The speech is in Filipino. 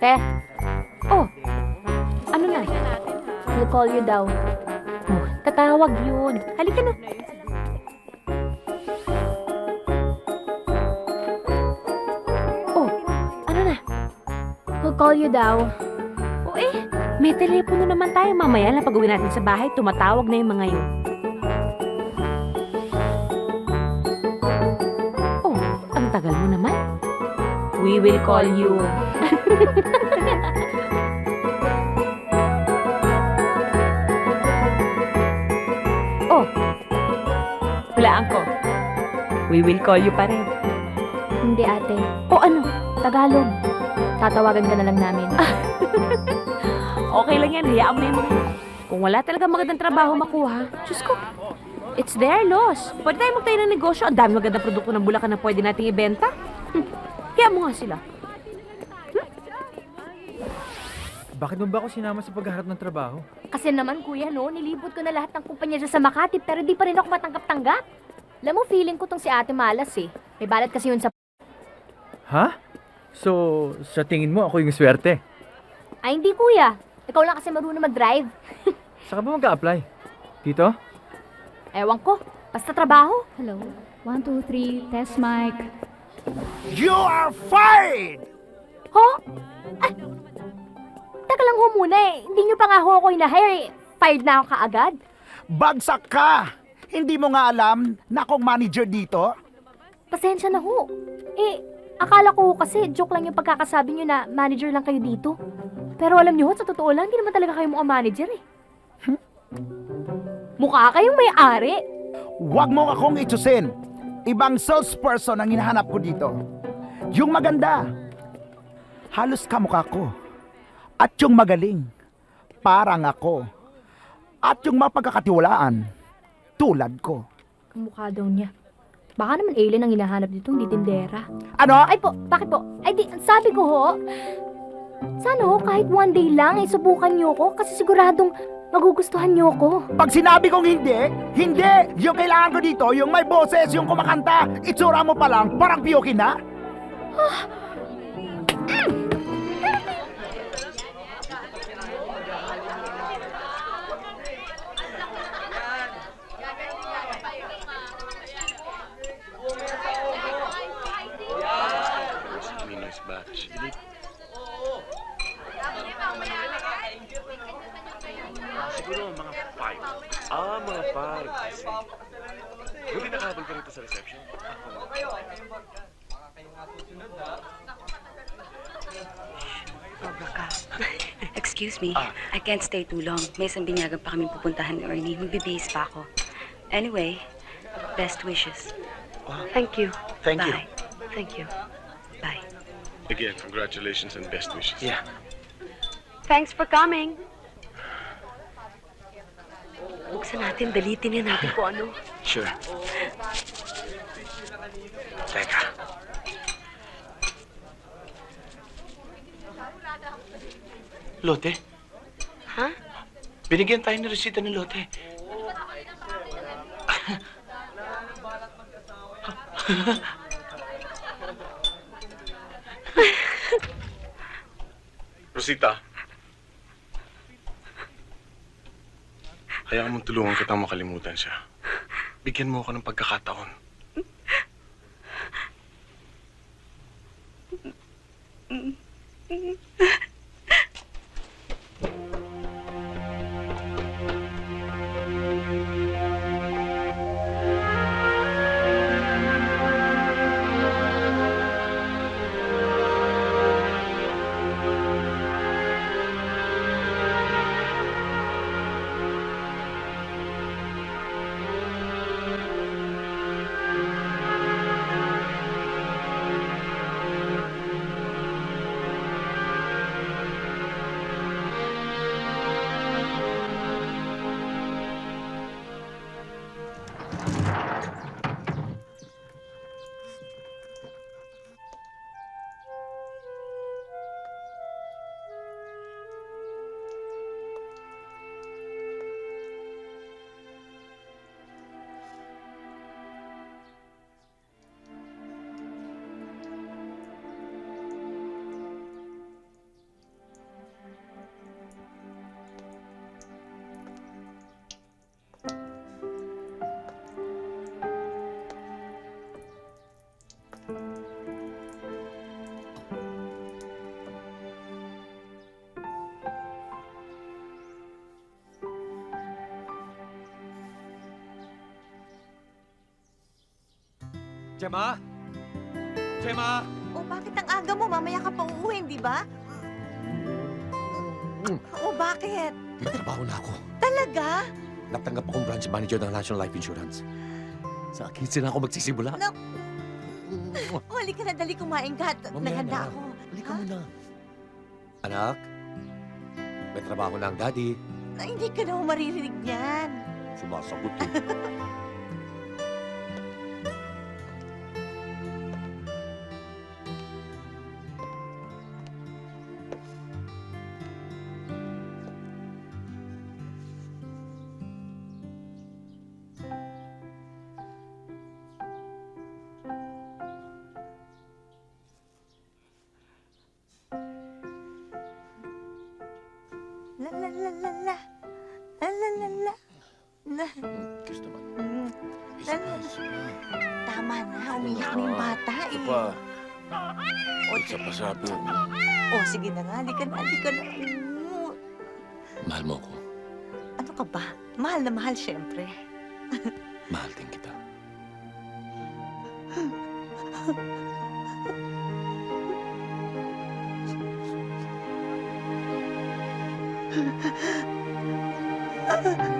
Te. Oh. Ano na? He'll call you daw. Oh, tatawag yun. Halika na. Oh, ano na? He'll call you daw. O eh, may telepono naman tayo mamaya na pag-uwi natin sa bahay, tumatawag na yung mga yun. Oh, ang tagal mo naman. We will call you. oh, hulaan ko. We will call you pa rin. Hindi ate. O ano, Tagalog. Tatawagan ka na lang namin. Okay lang yan, hayaan mo yung mga. Kung wala talaga magandang trabaho makuha, Diyos ko, it's their loss. Pwede tayo magtayo ng negosyo. Ang dami magandang produkto ng Bulacan na pwede nating ibenta. Hm. Kaya mo nga sila. Bakit mo ba ako sinama sa paghahanap ng trabaho? Kasi naman kuya no, nilibot ko na lahat ng kumpanya dyan sa Makati pero di pa rin ako matanggap-tanggap. Alam mo, feeling ko tong si ate malas eh. May balat kasi yun sa... Ha? So, sa tingin mo ako yung swerte? Ay hindi kuya. Ikaw lang kasi marunong mag-drive. Saka ba mag-a-apply? Dito? Ewan ko. Basta trabaho. Hello. One, two, three. Test mic. You are fired! Ho? Ah, teka lang ho muna eh. Hindi nyo pa nga ho ako hinahire eh. Fired na ako kaagad. Bagsak ka! Hindi mo nga alam na akong manager dito? Pasensya na ho. Eh, akala ko ho kasi joke lang yung pagkakasabi nyo na manager lang kayo dito. Pero alam nyo ho, sa totoo lang, hindi naman talaga kayo mukhang manager eh. Mukha kayong may-ari. Huwag mo akong itusin. Ibang salesperson ang hinahanap ko dito. Yung maganda. Halos kamukha ko. At yung magaling. Parang ako. At yung mapagkakatiwalaan. Tulad ko. Ang mukha daw niya. Baka naman alien ang hinahanap dito, hindi tindera. Ano? Ay po, bakit po? Ay di, sabi ko ho, sana ho, kahit one day lang, ay subukan nyo ko kasi siguradong magugustuhan nyo ko. Pag sinabi kong hindi, hindi! Yung kailangan ko dito, yung may boses, yung kumakanta, itsura mo pa lang, parang piyokin na. Minus five. Ah, mga five. I see. Buti nakahabol ka rito sa reception. Sobra ka. Excuse me, Ah. I can't stay too long. May isang binyagan pa kami pupuntahan ni Ernie. Magbibihis pa ako. Anyway, best wishes. Thank you. Thank you. Bye. Thank you. Bye. Again, congratulations and best wishes. Yeah. Thanks for coming. Buksan natin, dalitin yan natin kung ano. Sure. Teka. Lote, Ha? binigyan tayo ng resita ng lote. Rosita. Kaya mong tulungan kitang makalimutan siya. Bigyan mo ako ng pagkakataon. Mm-hmm. Gemma? Gemma? O bakit ang aga mo? Mamaya ka pa uuwi, di ba? O bakit? May trabaho na ako. Talaga? Natanggap akong branch manager ng National Life Insurance. Sa akin na ako magsisimula. Nak- O, halika na, dali kumain ka. at Mamaya Naghanda na. ako. Halika Ha? muna. Anak, may trabaho na ang daddy. Na, hindi ka na maririnig niyan. Sumasagot eh. La la la la la. La la la la. Kiss naman. Mm. Kiss La, naman. Tama na, umiyak na yung bata eh. O, Isa pa sabi. o sige na nga, na, halika na. Mm. Mahal mo ako. Ano ka ba? Mahal na mahal, syempre. Mahal din kita. 啊 啊